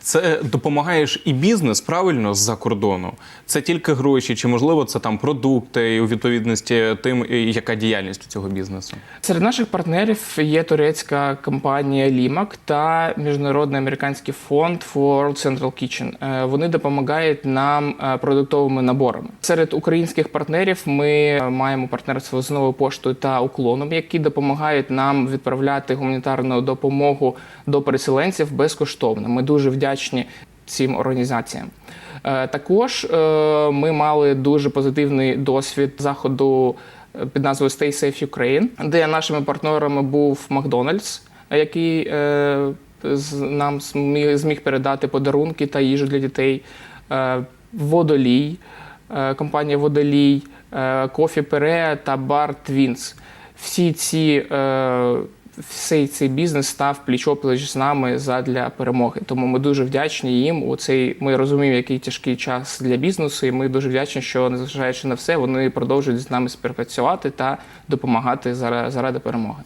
Це допомагаєш і бізнес правильно з-за кордону. Це тільки гроші, чи можливо це там продукти у відповідності тим, яка діяльність цього бізнесу. Серед наших партнерів є турецька компанія Limac та міжнародний американський фонд World Central Kitchen. Е, Вони допомагають нам е, продуктовими наборами. Серед українських партнерів ми е, маємо партнерство з новою поштою та уклоном, які допомагають нам відправляти гуманітарну допомогу до переселенців безкоштовно. Ми дуже вдячні цим організаціям. Е, Також е, ми мали дуже позитивний досвід заходу е, під назвою Stay Safe Ukraine, де нашими партнерами був Макдональдс, який нам зміг, передати подарунки та їжу для дітей, Водолій, компанія Водолій, Кофі Пере та бар Твінс. Всі ці всей цей бізнес став пліч-опліч з нами задля перемоги. Тому ми дуже вдячні їм. У цей ми розуміємо, який тяжкий час для бізнесу, і ми дуже вдячні, що незважаючи на все, вони продовжують з нами співпрацювати та допомагати заради, перемоги.